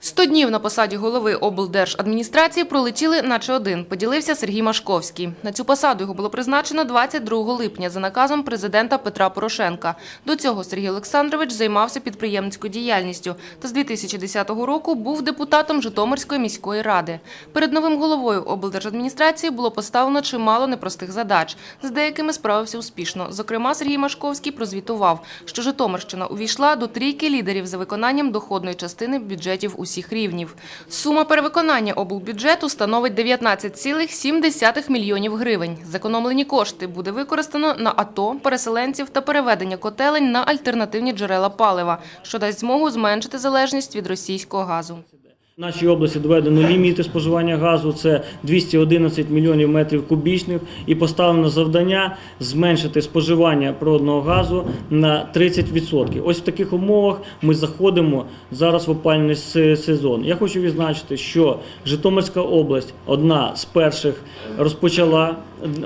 Сто днів на посаді голови облдержадміністрації пролетіли наче один, поділився Сергій Машковський. На цю посаду його було призначено 22 липня за наказом президента Петра Порошенка. До цього Сергій Олександрович займався підприємницькою діяльністю та з 2010 року був депутатом Житомирської міської ради. Перед новим головою облдержадміністрації було поставлено чимало непростих задач. З деякими справився успішно. Зокрема, Сергій Машковський прозвітував, що Житомирщина увійшла до трійки лідерів за виконанням доходної частини бюджетів усіх рівнів. Сума перевиконання облбюджету становить 19,7 мільйонів гривень. Зекономлені кошти буде використано на АТО, переселенців та переведення котелень на альтернативні джерела палива, що дасть змогу зменшити залежність від російського газу. В нашій області доведено ліміти споживання газу, це 211 мільйонів метрів кубічних, і поставлено завдання зменшити споживання природного газу на 30%. Ось в таких умовах ми заходимо зараз в опалювальний се- сезон. Я хочу відзначити, що Житомирська область одна з перших розпочала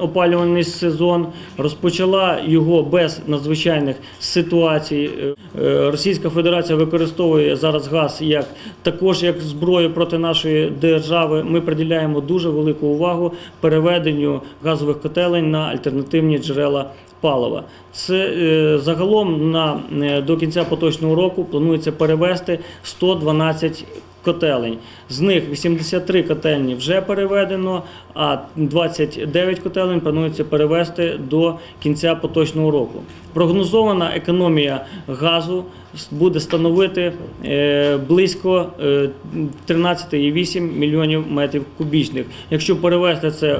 опалювальний сезон, розпочала його без надзвичайних ситуацій. Е, е, Російська Федерація використовує зараз газ як також як зброю проти нашої держави. Ми приділяємо дуже велику увагу переведенню газових котелень на альтернативні джерела палива. Це е, загалом на до кінця поточного року планується перевести 112 котелень. З них 83 котельні вже переведено, а 29 котелень планується перевести до кінця поточного року. Прогнозована економія газу буде становити е, близько е, 13,8 мільйонів метрів кубічних. Якщо перевести це е,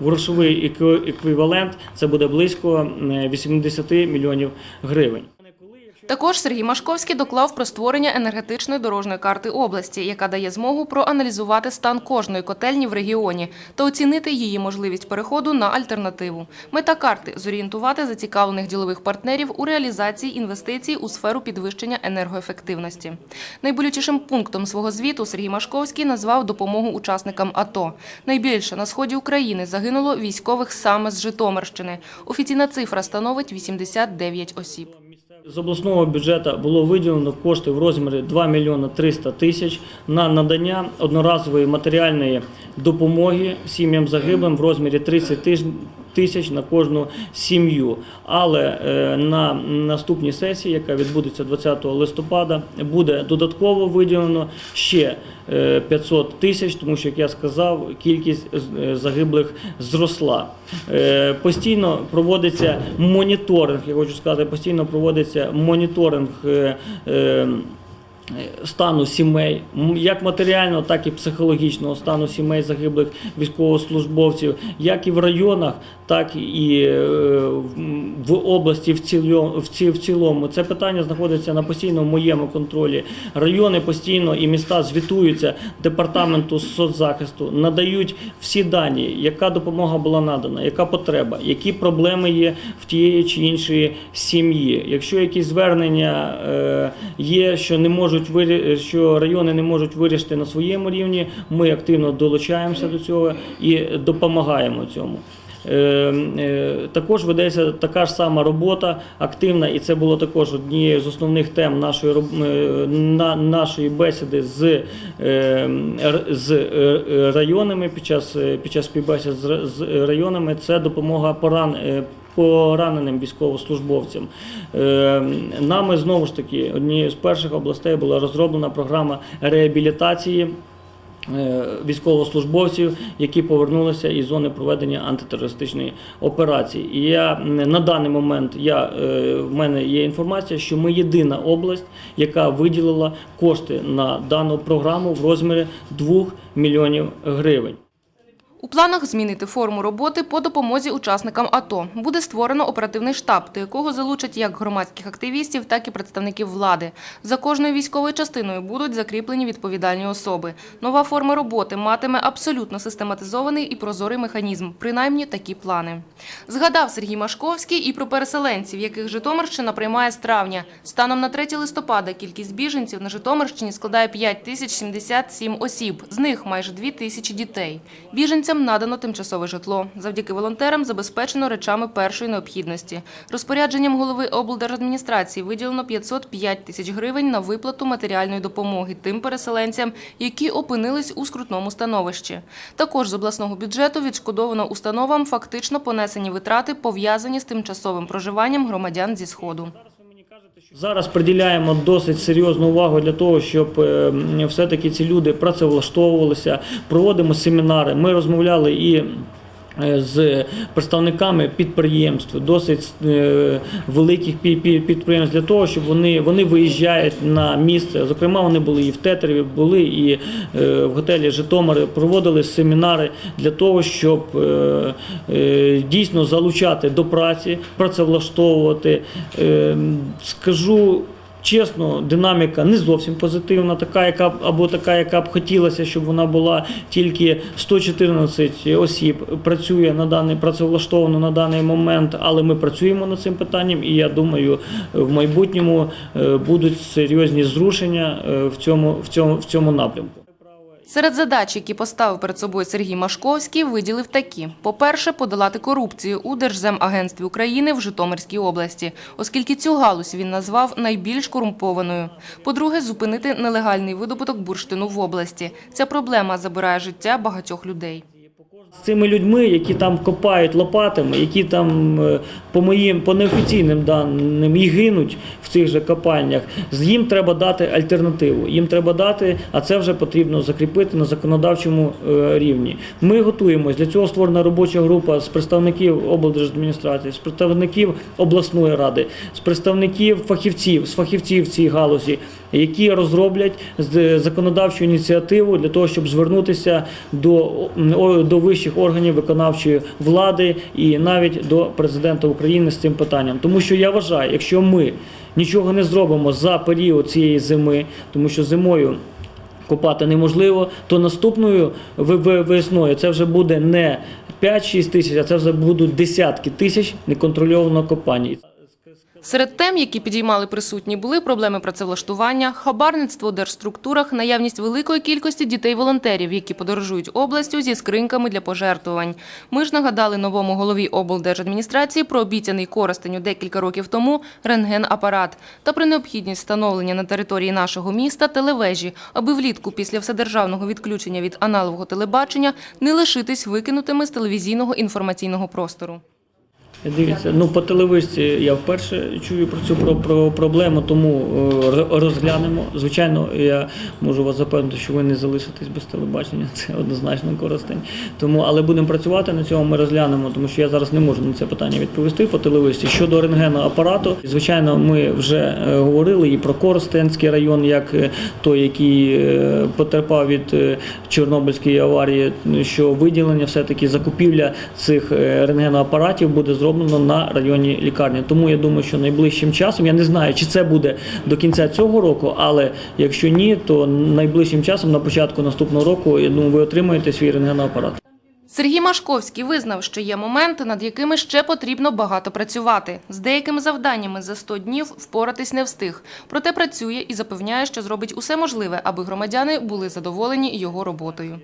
в грошовий еквівалент, це буде близько е, 80 мільйонів гривень. Також Сергій Машковський доклав про створення енергетичної дорожньої карти області, яка дає змогу проаналізувати стан кожної котельні в регіоні та оцінити її можливість переходу на альтернативу. Мета карти зорієнтувати зацікавлених ділових партнерів у реалізації інвестицій у сферу підвищення енергоефективності. Найболючішим пунктом свого звіту Сергій Машковський назвав допомогу учасникам АТО. Найбільше на сході України загинуло військових саме з Житомирщини. Офіційна цифра становить 89 осіб. З обласного бюджету було виділено кошти в розмірі 2 мільйони 300 тисяч на надання одноразової матеріальної допомоги сім'ям загиблим в розмірі 30 тиж- тисяч на кожну сім'ю. Але е, на наступній сесії, яка відбудеться 20 листопада, буде додатково виділено ще е, 500 тисяч, тому що, як я сказав, кількість е, загиблих зросла. Е, Постійно проводиться моніторинг, я хочу сказати, постійно проводиться моніторинг. Е, Стану сімей, як матеріального, так і психологічного стану сімей загиблих військовослужбовців, як і в районах, так і е, в- області в цілому. Це питання знаходиться на постійному моєму контролі. Райони постійно і міста звітуються департаменту соцзахисту, надають всі дані, яка допомога була надана, яка потреба, які проблеми є в тієї чи іншої сім'ї. Якщо якісь звернення е, є, що не можуть вирі- що райони не можуть вирішити на своєму рівні, ми активно долучаємося до цього і допомагаємо цьому. Е, е, Також ведеться така ж сама робота активна, і це було також однією з основних тем нашої е, нашої бесіди з, е, з е, районами під час е, під час співбесід з районами. Це допомога поран. Пораненим військовослужбовцям Е, нами знову ж таки однією з перших областей була розроблена програма реабілітації е, військовослужбовців, які повернулися із зони проведення антитерористичної операції. І я на даний момент я, е, в мене є інформація, що ми єдина область, яка виділила кошти на дану програму в розмірі 2 мільйонів гривень. У планах змінити форму роботи по допомозі учасникам АТО. Буде створено оперативний штаб, до якого залучать як громадських активістів, так і представників влади. За кожною військовою частиною будуть закріплені відповідальні особи. Нова форма роботи матиме абсолютно систематизований і прозорий механізм, принаймні такі плани. Згадав Сергій Машковський і про переселенців, яких Житомирщина приймає з травня. Станом на 3 листопада кількість біженців на Житомирщині складає 5077 осіб, з них майже 2 тисячі дітей. Біженцям переселенцям надано тимчасове житло. Завдяки волонтерам забезпечено речами першої необхідності. Розпорядженням голови облдержадміністрації виділено 505 тисяч гривень на виплату матеріальної допомоги тим переселенцям, які опинились у скрутному становищі. Також з обласного бюджету відшкодовано установам фактично понесені витрати, пов'язані з тимчасовим проживанням громадян зі Сходу. Зараз приділяємо досить серйозну увагу для того, щоб е, все-таки ці люди працевлаштовувалися, проводимо семінари. Ми розмовляли і. Е, З представниками підприємств, досить е, великих пі- пі- підприємств для того, щоб вони, вони виїжджають на місце. Зокрема, вони були і в Тетереві, були і е, в готелі Житомир, проводили семінари для того, щоб дійсно залучати до праці, працевлаштовувати. Скажу чесно, динаміка не зовсім позитивна, така, яка або така, яка б хотілося, щоб вона була тільки 114 осіб працює на даний працевлаштовано на даний момент, але ми працюємо над цим питанням, і я думаю, в майбутньому е, будуть серйозні зрушення е, в цьому, в цьому, в цьому напрямку. Серед задач, які поставив перед собою Сергій Машковський, виділив такі: по-перше, подолати корупцію у Держземагентстві України в Житомирській області, оскільки цю галузь він назвав найбільш корумпованою. По-друге, зупинити нелегальний видобуток бурштину в області. Ця проблема забирає життя багатьох людей. З цими людьми, які там копають лопатами, які там е, по моїм по неофіційним даним і гинуть в цих же копальнях, їм треба дати альтернативу. Їм треба дати, а це вже потрібно закріпити на законодавчому е, рівні. Ми готуємось. Для цього створена робоча група з представників облдержадміністрації, з представників обласної ради, з представників фахівців, з фахівців цій галузі, які розроблять законодавчу ініціативу для того, щоб звернутися до, до вищих органів виконавчої влади і навіть до президента України з цим питанням. Тому що я вважаю, якщо ми нічого не зробимо за період цієї зими, тому що зимою. Копати неможливо, то наступною весною це вже буде не 5-6 тисяч, а це вже будуть десятки тисяч неконтрольованого копання. Серед тем, які підіймали присутні, були проблеми працевлаштування, хабарництво у держструктурах, наявність великої кількості дітей-волонтерів, які подорожують областю зі скриньками для пожертвувань. Ми ж нагадали новому голові облдержадміністрації про обіцяний Коростеню декілька років тому рентген-апарат та про необхідність встановлення на території нашого міста телевежі, аби влітку після вседержавного відключення від аналогового телебачення не лишитись викинутими з телевізійного інформаційного простору. Дивіться, ну по телевизці я вперше чую про цю про, про проблему, тому е, розглянемо. Звичайно, я можу вас запевнити, що ви не залишитесь без телебачення. Це однозначно користень. Тому, але будемо працювати на цьому. Ми розглянемо, тому що я зараз не можу на це питання відповісти по телевизці. Щодо рентгенного апарату, звичайно, ми вже е, говорили і про Коростенський район, як е, той, який потерпав від Чорнобильської аварії, що виділення все-таки закупівля цих рентгеноапаратів буде зроблено на районній лікарні. Тому я думаю, що найближчим часом я не знаю, чи це буде до кінця цього року, але якщо ні, то найближчим часом на початку наступного року я думаю, ви отримаєте свій рентгеноапарат. Сергій Машковський визнав, що є моменти, над якими ще потрібно багато працювати. З деякими завданнями за 100 днів впоратись не встиг. Проте працює і запевняє, що зробить усе можливе, аби громадяни були задоволені його роботою.